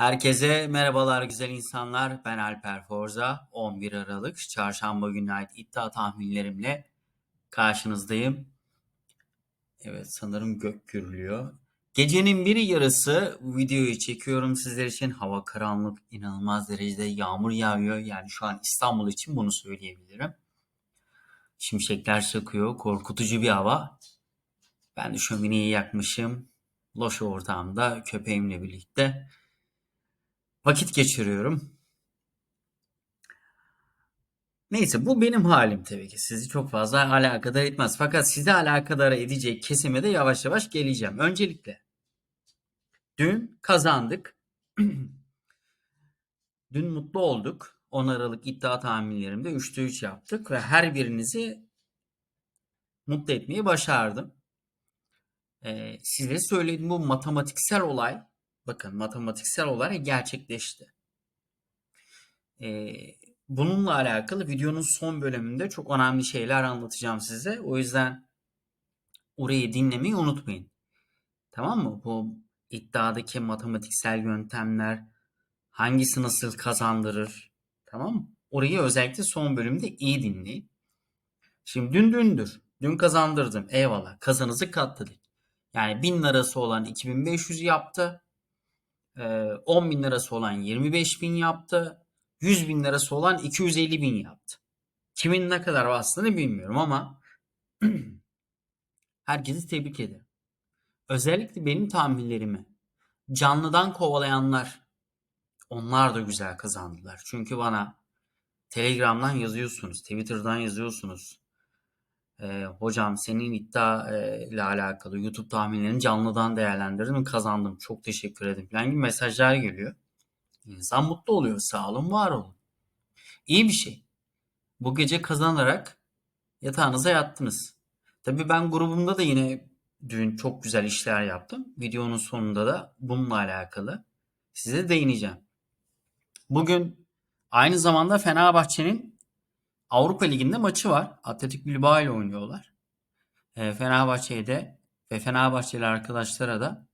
Herkese merhabalar güzel insanlar. Ben Alper Forza. 11 Aralık Çarşamba gününe ait iddia tahminlerimle karşınızdayım. Evet sanırım gök gürlüyor. Gecenin bir yarısı videoyu çekiyorum sizler için. Hava karanlık, inanılmaz derecede yağmur yağıyor. Yani şu an İstanbul için bunu söyleyebilirim. Şimşekler çakıyor, korkutucu bir hava. Ben de şömineyi yakmışım. Loş ortamda köpeğimle birlikte vakit geçiriyorum. Neyse bu benim halim tabii ki. Sizi çok fazla alakadar etmez. Fakat sizi alakadar edecek kesime de yavaş yavaş geleceğim. Öncelikle dün kazandık. dün mutlu olduk. 10 Aralık iddia tahminlerimde 3'te 3 yaptık ve her birinizi mutlu etmeyi başardım. Ee, size söylediğim bu matematiksel olay bakın matematiksel olarak gerçekleşti. Ee, bununla alakalı videonun son bölümünde çok önemli şeyler anlatacağım size. O yüzden orayı dinlemeyi unutmayın. Tamam mı? Bu iddiadaki matematiksel yöntemler hangisi nasıl kazandırır? Tamam mı? Orayı özellikle son bölümde iyi dinleyin. Şimdi dün dündür. Dün kazandırdım. Eyvallah. Kazanızı katladık. Yani 1000 lirası olan 2500 yaptı. 10 bin lirası olan 25 bin yaptı. 100 bin lirası olan 250 bin yaptı. Kimin ne kadar bastığını bilmiyorum ama herkesi tebrik ederim. Özellikle benim tahminlerimi canlıdan kovalayanlar onlar da güzel kazandılar. Çünkü bana Telegram'dan yazıyorsunuz, Twitter'dan yazıyorsunuz. Ee, hocam senin iddia e, ile alakalı YouTube tahminlerini canlıdan değerlendirdim kazandım. Çok teşekkür ederim falan gibi mesajlar geliyor. İnsan mutlu oluyor. Sağ olun, var olun. İyi bir şey. Bu gece kazanarak yatağınıza yattınız. Tabii ben grubumda da yine dün çok güzel işler yaptım. Videonun sonunda da bununla alakalı size değineceğim. Bugün aynı zamanda Fenerbahçe'nin Avrupa Ligi'nde maçı var. Atletik Bilbao ile oynuyorlar. E, Fenerbahçe'ye de ve Fenerbahçeli arkadaşlara da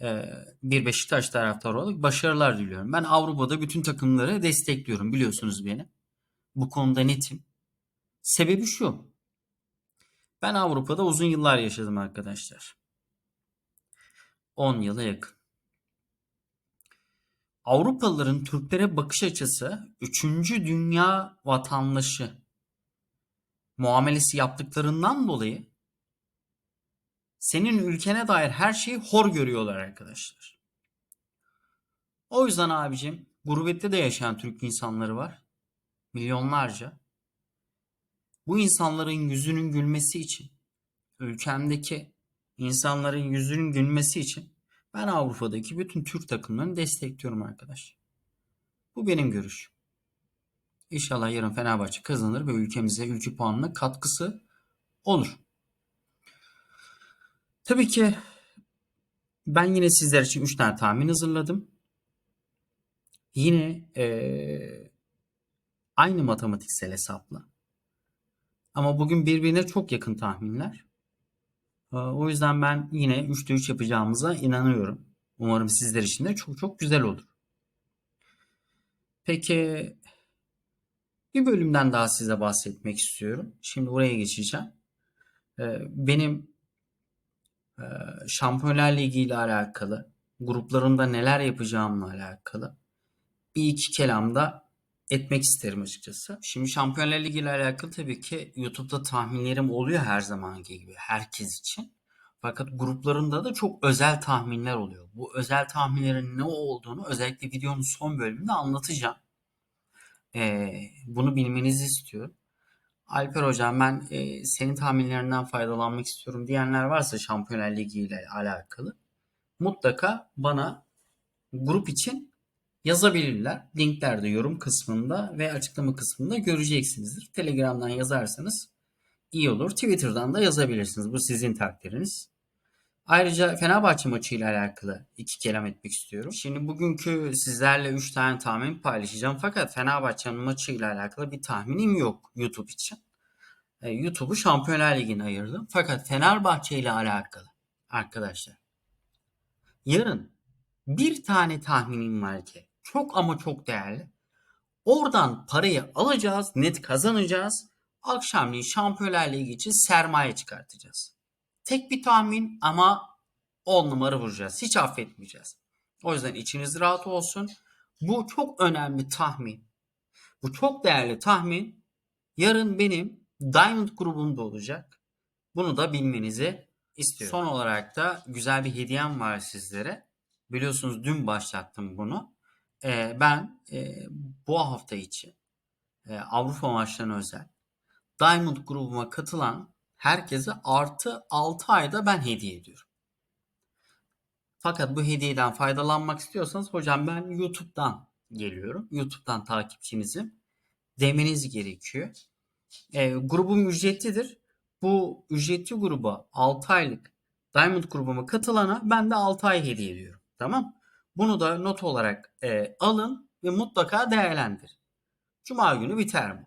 e, bir Beşiktaş taraftarı olarak başarılar diliyorum. Ben Avrupa'da bütün takımları destekliyorum biliyorsunuz beni. Bu konuda netim. Sebebi şu. Ben Avrupa'da uzun yıllar yaşadım arkadaşlar. 10 yıla yakın. Avrupalıların Türklere bakış açısı 3. dünya vatandaşı muamelesi yaptıklarından dolayı senin ülkene dair her şeyi hor görüyorlar arkadaşlar. O yüzden abicim gurbette de yaşayan Türk insanları var. Milyonlarca. Bu insanların yüzünün gülmesi için, ülkemdeki insanların yüzünün gülmesi için ben Avrupa'daki bütün Türk takımlarını destekliyorum arkadaş. Bu benim görüşüm. İnşallah yarın Fenerbahçe kazanır ve ülkemize ülke puanına katkısı olur. Tabii ki ben yine sizler için 3 tane tahmin hazırladım. Yine ee, aynı matematiksel hesapla. Ama bugün birbirine çok yakın tahminler. O yüzden ben yine 3'te 3 yapacağımıza inanıyorum. Umarım sizler için de çok çok güzel olur. Peki bir bölümden daha size bahsetmek istiyorum. Şimdi oraya geçeceğim. Benim Şampiyonlar Ligi ile alakalı, gruplarında neler yapacağımla alakalı bir iki kelamda etmek isterim açıkçası. Şimdi Şampiyonlar Ligi ile alakalı tabii ki YouTube'da tahminlerim oluyor her zamanki gibi herkes için. Fakat gruplarında da çok özel tahminler oluyor. Bu özel tahminlerin ne olduğunu özellikle videonun son bölümünde anlatacağım. Ee, bunu bilmenizi istiyorum. Alper hocam ben e, senin tahminlerinden faydalanmak istiyorum diyenler varsa Şampiyonlar Ligi ile alakalı mutlaka bana grup için yazabilirler. Linkler de yorum kısmında ve açıklama kısmında göreceksinizdir. Telegram'dan yazarsanız iyi olur. Twitter'dan da yazabilirsiniz. Bu sizin takdiriniz. Ayrıca Fenerbahçe maçı ile alakalı iki kelam etmek istiyorum. Şimdi bugünkü sizlerle 3 tane tahmin paylaşacağım. Fakat Fenerbahçe'nin maçı ile alakalı bir tahminim yok YouTube için. E, YouTube'u Şampiyonlar Ligi'ne ayırdım. Fakat Fenerbahçe ile alakalı arkadaşlar. Yarın Bir tane tahminim var ki çok ama çok değerli. Oradan parayı alacağız, net kazanacağız. Akşamleyin Şampiyonlar Ligi için sermaye çıkartacağız. Tek bir tahmin ama 10 numara vuracağız. Hiç affetmeyeceğiz. O yüzden içiniz rahat olsun. Bu çok önemli tahmin. Bu çok değerli tahmin yarın benim Diamond grubumda olacak. Bunu da bilmenizi istiyorum. Son olarak da güzel bir hediyem var sizlere. Biliyorsunuz dün başlattım bunu. Ee, ben e, bu hafta için e, Avrupa maçlarına özel Diamond grubuma katılan herkese artı 6 ayda ben hediye ediyorum. Fakat bu hediyeden faydalanmak istiyorsanız hocam ben YouTube'dan geliyorum. YouTube'dan takipçinizim demeniz gerekiyor. E, grubum ücretlidir. Bu ücretli gruba 6 aylık Diamond grubuma katılana ben de 6 ay hediye ediyorum. Tamam. Bunu da not olarak e, alın ve mutlaka değerlendir. Cuma günü biter mi?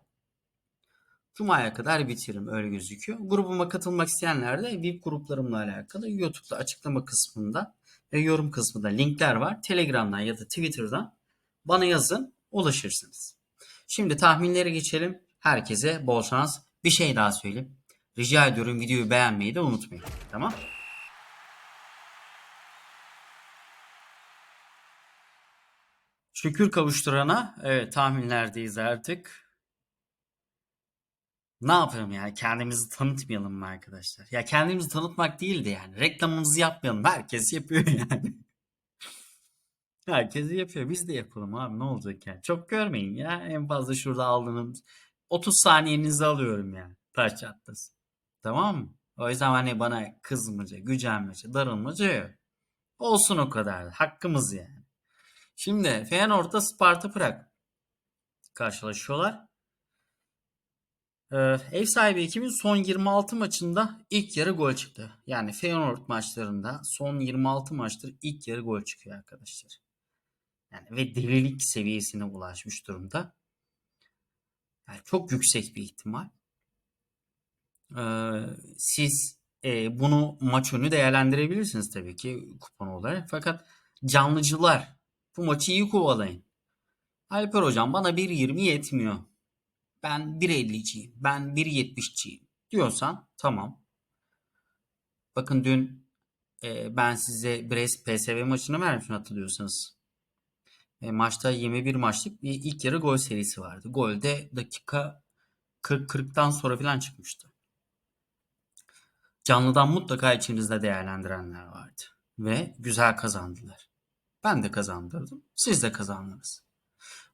Cuma'ya kadar bitiririm öyle gözüküyor. Grubuma katılmak isteyenler de VIP gruplarımla alakalı YouTube'da açıklama kısmında ve yorum kısmında linkler var. Telegram'dan ya da Twitter'dan bana yazın ulaşırsınız. Şimdi tahminlere geçelim. Herkese bol şans. Bir şey daha söyleyeyim. Rica ediyorum videoyu beğenmeyi de unutmayın. Tamam? Şükür kavuşturana evet tahminlerdeyiz artık. Ne yapalım ya? Kendimizi tanıtmayalım mı arkadaşlar? Ya kendimizi tanıtmak değil de yani reklamımızı yapmayalım. Herkes yapıyor yani. Herkes yapıyor. Biz de yapalım abi. Ne olacak yani? Çok görmeyin ya. En fazla şurada aldığınız 30 saniyenizi alıyorum yani. Taş çatlasın. Tamam mı? O yüzden hani bana kızmaca, gücenmece, darılmaca yok. Olsun o kadar. Hakkımız yani. Şimdi Feyenoord'da Sparta Prag karşılaşıyorlar. Ee, ev sahibi ekibin son 26 maçında ilk yarı gol çıktı. Yani Feyenoord maçlarında son 26 maçtır ilk yarı gol çıkıyor arkadaşlar. Yani ve delilik seviyesine ulaşmış durumda. Yani çok yüksek bir ihtimal. Ee, siz e, bunu maç önü değerlendirebilirsiniz tabii ki kupon olarak. Fakat canlıcılar bu maçı iyi kovalayın. Alper hocam bana 1.20 yetmiyor. Ben 1.50'ciyim. Ben 1.70'ciyim diyorsan tamam. Bakın dün e, ben size Brest PSV maçını vermişim hatırlıyorsanız. E, maçta 21 maçlık bir ilk yarı gol serisi vardı. Golde dakika 40-40'tan sonra falan çıkmıştı. Canlıdan mutlaka içinizde değerlendirenler vardı. Ve güzel kazandılar. Ben de kazandırdım. Siz de kazandınız.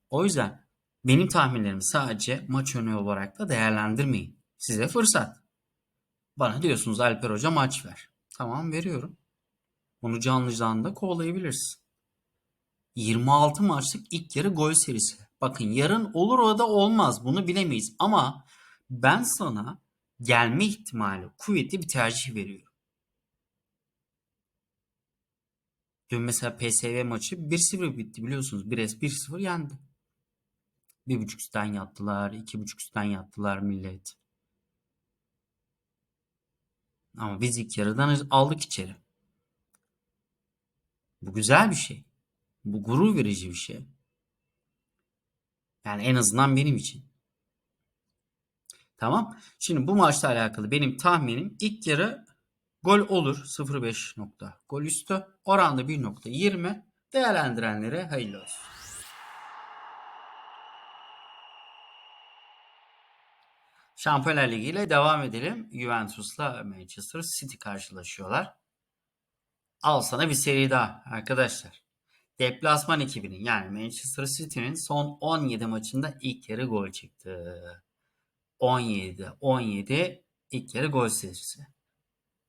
O yüzden benim tahminlerimi sadece maç önü olarak da değerlendirmeyin. Size fırsat. Bana diyorsunuz Alper Hoca maç ver. Tamam veriyorum. Bunu canlıdan da kovalayabilirsin. 26 maçlık ilk yarı gol serisi. Bakın yarın olur o da olmaz. Bunu bilemeyiz. Ama ben sana gelme ihtimali kuvvetli bir tercih veriyorum. Dün mesela PSV maçı 1-0 bitti biliyorsunuz. Brest 1-0 yendi. Bir buçuk üstten yattılar. iki buçuk üstten yattılar millet. Ama biz ilk yarıdan aldık içeri. Bu güzel bir şey. Bu gurur verici bir şey. Yani en azından benim için. Tamam. Şimdi bu maçla alakalı benim tahminim ilk yarı gol olur 0.5 nokta. Gol üstü oranda 1.20 değerlendirenlere hayırlı olsun. Şampiyonlar Ligi ile devam edelim. Juventus'la Manchester City karşılaşıyorlar. Al sana bir seri daha arkadaşlar. Deplasman ekibinin yani Manchester City'nin son 17 maçında ilk yarı gol çıktı. 17 17 ilk yarı gol serisi.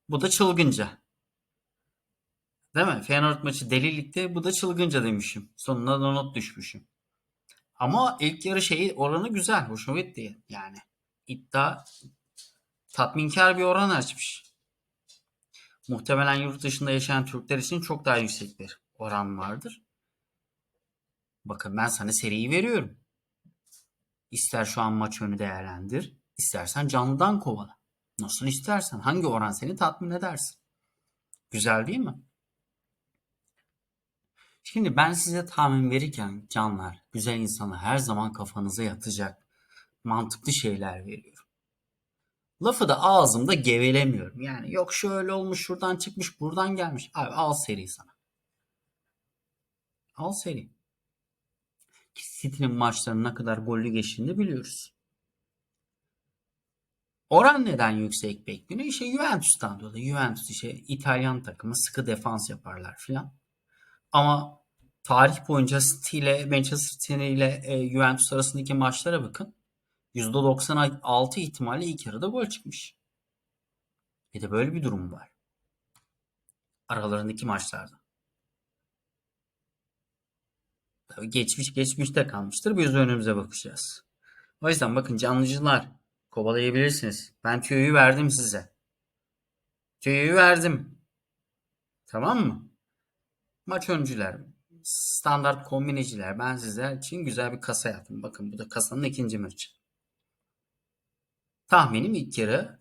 Bu da çılgınca. Değil mi? Feyenoord maçı delilikte bu da çılgınca demişim. Sonuna da not düşmüşüm. Ama ilk yarı şeyi oranı güzel. Hoşuma gitti yani. İddia tatminkar bir oran açmış. Muhtemelen yurt dışında yaşayan Türkler için çok daha yüksek bir oran vardır. Bakın ben sana seriyi veriyorum. İster şu an maç önü değerlendir, istersen canlıdan kovala. Nasıl istersen, hangi oran seni tatmin edersin. Güzel değil mi? Şimdi ben size tahmin verirken canlar, güzel insanlar her zaman kafanıza yatacak mantıklı şeyler veriyorum. Lafı da ağzımda gevelemiyorum. Yani yok şöyle olmuş, şuradan çıkmış, buradan gelmiş. Abi al seri sana. Al seri. City'nin maçlarının ne kadar gollü geçtiğini biliyoruz. Oran neden yüksek bekleniyor? İşte Juventus'tan dolayı. Juventus işte İtalyan takımı sıkı defans yaparlar filan. Ama tarih boyunca City ile Manchester City ile e, Juventus arasındaki maçlara bakın. %96 ihtimalle ilk yarıda gol çıkmış. Bir de böyle bir durum var. Aralarındaki maçlarda. Tabii geçmiş geçmişte kalmıştır. Biz önümüze bakacağız. O yüzden bakın canlıcılar kovalayabilirsiniz. Ben tüyoyu verdim size. Tüyoyu verdim. Tamam mı? Maç öncüler, standart kombineciler ben sizler için güzel bir kasa yaptım. Bakın bu da kasanın ikinci maçı. Tahminim ilk yarı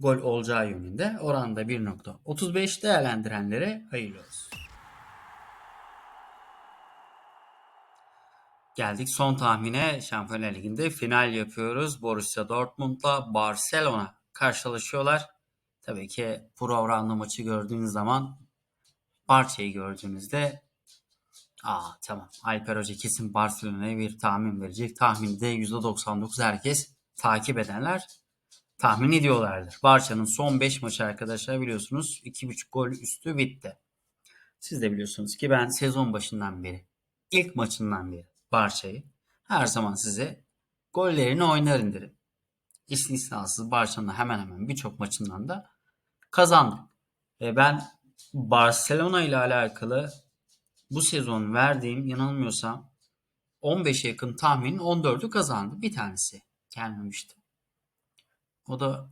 gol olacağı yönünde. Oranda 1.35 değerlendirenlere hayırlı olsun. Geldik son tahmine. Şampiyonlar Ligi'nde final yapıyoruz. Borussia Dortmund'la Barcelona karşılaşıyorlar. Tabii ki programda maçı gördüğünüz zaman Barça'yı gördüğünüzde aa tamam Alper Hoca kesin Barcelona'ya bir tahmin verecek. Tahminde %99 herkes takip edenler tahmin ediyorlardır. Barça'nın son 5 maçı arkadaşlar biliyorsunuz 2.5 gol üstü bitti. Siz de biliyorsunuz ki ben sezon başından beri ilk maçından beri Barça'yı her zaman size gollerini oynarım derim. İstisnasız Barça'nın hemen hemen birçok maçından da kazandık. Ve ben Barcelona ile alakalı bu sezon verdiğim yanılmıyorsam 15'e yakın tahminin 14'ü kazandı. Bir tanesi gelmemişti. O da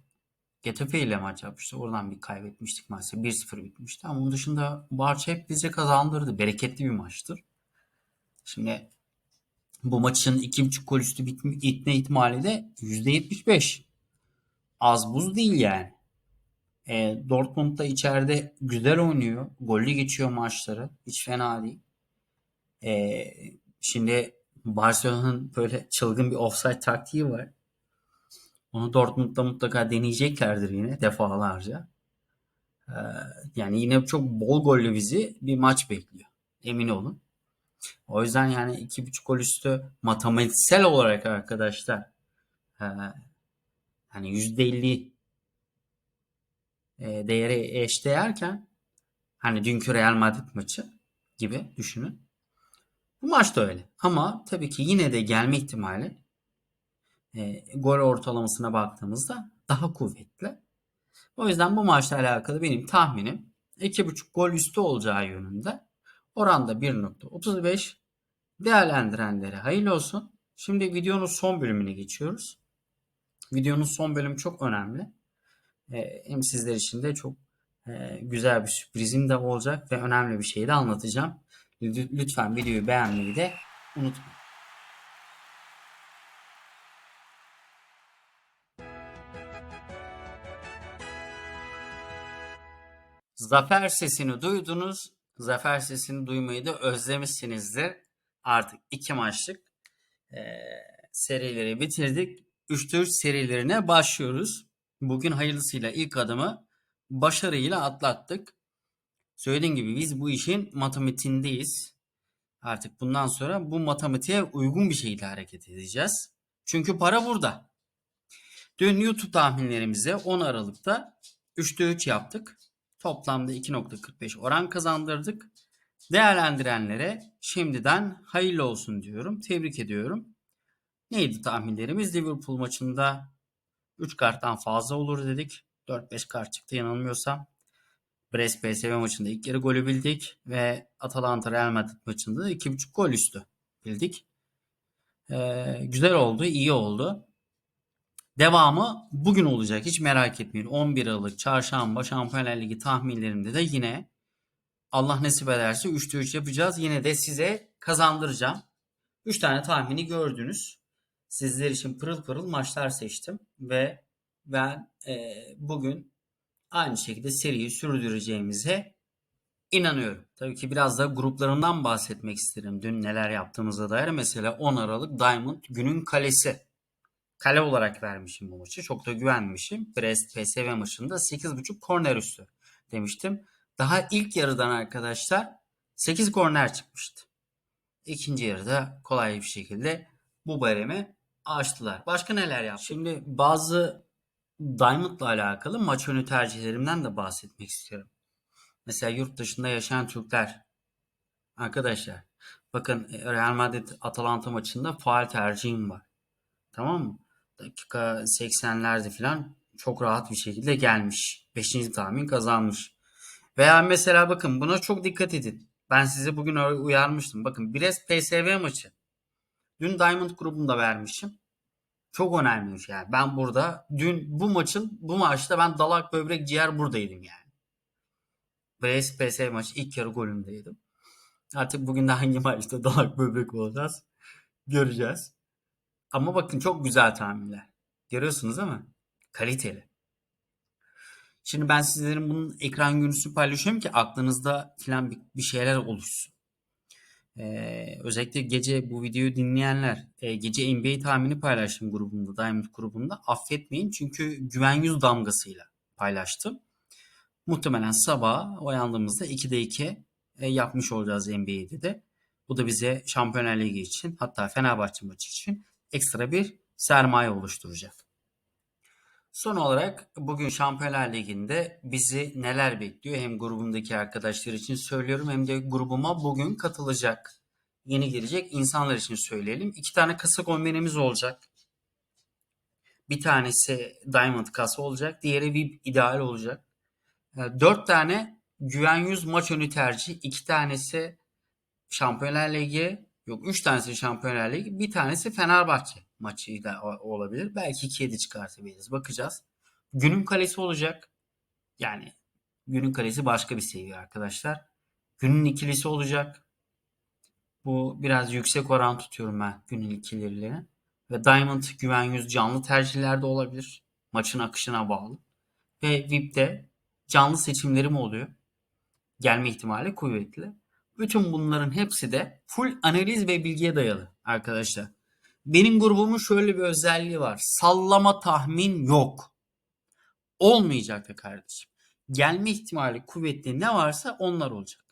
Getafe ile maç yapmıştı. Oradan bir kaybetmiştik maalesef. 1-0 bitmişti. Ama onun dışında Barça hep bize kazandırdı. Bereketli bir maçtır. Şimdi bu maçın 2.5 gol üstü bitme ihtimali de %75. Az buz değil yani. E, Dortmund da içeride güzel oynuyor. Gollü geçiyor maçları. Hiç fena değil. E, şimdi Barcelona'nın böyle çılgın bir offside taktiği var. Onu Dortmund'da mutlaka deneyeceklerdir yine defalarca. E, yani yine çok bol gollü bizi bir maç bekliyor. Emin olun. O yüzden yani iki buçuk gol üstü matematiksel olarak arkadaşlar e, hani yüzde elli e, değeri eşdeğerken hani dünkü Real Madrid maçı gibi düşünün. Bu maç da öyle. Ama tabii ki yine de gelme ihtimali e, gol ortalamasına baktığımızda daha kuvvetli. O yüzden bu maçla alakalı benim tahminim 2.5 gol üstü olacağı yönünde. Oranda 1.35 değerlendirenlere hayırlı olsun. Şimdi videonun son bölümüne geçiyoruz. Videonun son bölümü çok önemli. Ee, hem sizler için de çok e, güzel bir sürprizim de olacak ve önemli bir şey de anlatacağım. Lütfen videoyu beğenmeyi de unutmayın. Zafer sesini duydunuz. Zafer sesini duymayı da özlemişsinizdir. Artık iki maçlık e, serileri bitirdik. 3-4 serilerine başlıyoruz. Bugün hayırlısıyla ilk adımı başarıyla atlattık. Söylediğim gibi biz bu işin matematiğindeyiz. Artık bundan sonra bu matematiğe uygun bir şekilde hareket edeceğiz. Çünkü para burada. Dün YouTube tahminlerimize 10 Aralık'ta 3'te 3 yaptık. Toplamda 2.45 oran kazandırdık. Değerlendirenlere şimdiden hayırlı olsun diyorum. Tebrik ediyorum. Neydi tahminlerimiz? Liverpool maçında 3 karttan fazla olur dedik. 4-5 kart çıktı yanılmıyorsam. Brest PSV maçında ilk yarı golü bildik ve Atalanta Real Madrid maçında da 2.5 gol üstü bildik. Ee, güzel oldu, iyi oldu. Devamı bugün olacak. Hiç merak etmeyin. 11 Aralık Çarşamba Şampiyonlar Ligi tahminlerimde de yine Allah nasip ederse 3'te 3 yapacağız. Yine de size kazandıracağım. 3 tane tahmini gördünüz. Sizler için pırıl pırıl maçlar seçtim ve ben e, bugün aynı şekilde seriyi sürdüreceğimize inanıyorum. Tabii ki biraz da gruplarından bahsetmek isterim. Dün neler yaptığımıza dair. Mesela 10 Aralık Diamond günün kalesi. Kale olarak vermişim bu maçı. Çok da güvenmişim. Brest PSV maçında 8.5 korner üstü demiştim. Daha ilk yarıdan arkadaşlar 8 korner çıkmıştı. İkinci yarıda kolay bir şekilde bu baremi aştılar. Başka neler yaptı? Şimdi bazı Diamond'la alakalı maç önü tercihlerimden de bahsetmek istiyorum. Mesela yurt dışında yaşayan Türkler. Arkadaşlar bakın Real Madrid Atalanta maçında faal tercihim var. Tamam mı? Dakika 80'lerde falan çok rahat bir şekilde gelmiş. 5. tahmin kazanmış. Veya mesela bakın buna çok dikkat edin. Ben size bugün uyarmıştım. Bakın Brest PSV maçı. Dün Diamond grubunda vermişim. Çok önemliymiş yani. Ben burada dün bu maçın bu maçta ben dalak böbrek ciğer buradaydım yani. Brest PSV maçı ilk yarı golündeydim. Artık bugün de hangi maçta dalak böbrek olacağız göreceğiz. Ama bakın çok güzel tahminler. Görüyorsunuz değil mi? Kaliteli. Şimdi ben sizlerin bunun ekran görüntüsü paylaşıyorum ki aklınızda filan bir, şeyler oluşsun. Ee, özellikle gece bu videoyu dinleyenler e, gece NBA tahmini paylaştım grubumda, Diamond grubumda. Affetmeyin çünkü güven yüz damgasıyla paylaştım. Muhtemelen sabah uyandığımızda 2'de 2 e, yapmış olacağız NBA'de de. Bu da bize Şampiyonlar Ligi için hatta Fenerbahçe maçı için ekstra bir sermaye oluşturacak. Son olarak bugün Şampiyonlar Ligi'nde bizi neler bekliyor? Hem grubumdaki arkadaşlar için söylüyorum hem de grubuma bugün katılacak, yeni girecek insanlar için söyleyelim. İki tane kasa kombinemiz olacak. Bir tanesi Diamond kasa olacak, diğeri VIP ideal olacak. Dört tane güven yüz maç önü tercih, iki tanesi Şampiyonlar Ligi, yok üç tanesi Şampiyonlar Ligi, bir tanesi Fenerbahçe maçı da olabilir. Belki 2'ye de çıkartabiliriz. Bakacağız. Günün kalesi olacak. Yani günün kalesi başka bir seviye arkadaşlar. Günün ikilisi olacak. Bu biraz yüksek oran tutuyorum ben günün ikililerine. Ve Diamond güven yüz canlı tercihlerde olabilir. Maçın akışına bağlı. Ve VIP'te canlı seçimlerim oluyor. Gelme ihtimali kuvvetli. Bütün bunların hepsi de full analiz ve bilgiye dayalı arkadaşlar. Benim grubumun şöyle bir özelliği var. Sallama tahmin yok. Olmayacak da kardeşim. Gelme ihtimali kuvvetli ne varsa onlar olacak.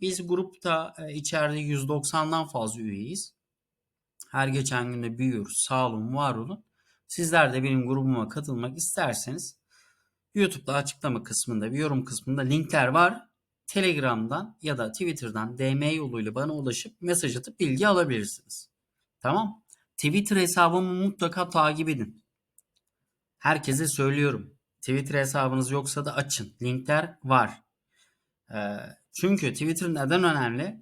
Biz grupta e, içeride 190'dan fazla üyeyiz. Her geçen günde büyüyoruz. Sağ olun, var olun. Sizler de benim grubuma katılmak isterseniz YouTube'da açıklama kısmında bir yorum kısmında linkler var. Telegram'dan ya da Twitter'dan DM yoluyla bana ulaşıp mesaj atıp bilgi alabilirsiniz. Tamam? Twitter hesabımı mutlaka takip edin. Herkese söylüyorum. Twitter hesabınız yoksa da açın. Linkler var. Ee, çünkü Twitter neden önemli?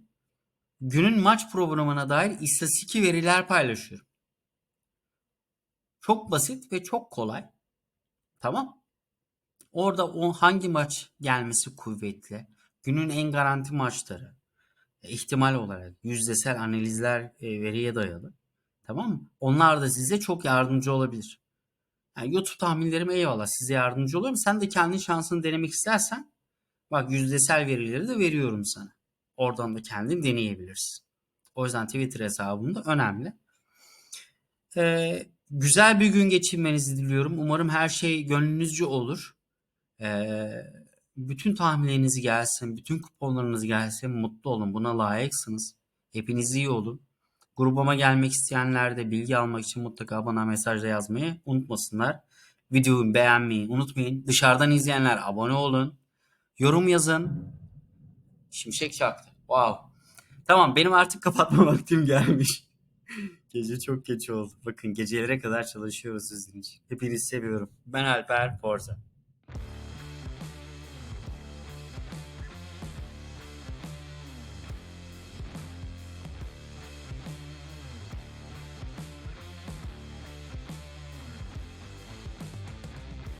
Günün maç programına dair istatistik veriler paylaşıyorum. Çok basit ve çok kolay. Tamam. Orada o hangi maç gelmesi kuvvetli, günün en garanti maçları, ihtimal olarak yüzdesel analizler e, veriye dayalı. Tamam mı? Onlar da size çok yardımcı olabilir. Yani YouTube tahminlerim eyvallah size yardımcı oluyorum. Sen de kendi şansını denemek istersen bak yüzdesel verileri de veriyorum sana. Oradan da kendin deneyebilirsin. O yüzden Twitter hesabım da önemli. Ee, güzel bir gün geçirmenizi diliyorum. Umarım her şey gönlünüzce olur. Ee, bütün tahminleriniz gelsin, bütün kuponlarınız gelsin. Mutlu olun. Buna layıksınız. Hepiniz iyi olun. Grubuma gelmek isteyenler de bilgi almak için mutlaka bana mesajla yazmayı unutmasınlar. Videoyu beğenmeyi unutmayın. Dışarıdan izleyenler abone olun. Yorum yazın. Şimşek çaktı. Wow. Tamam benim artık kapatma vaktim gelmiş. Gece çok geç oldu. Bakın gecelere kadar çalışıyoruz sizin için. Hepinizi seviyorum. Ben Alper Forza.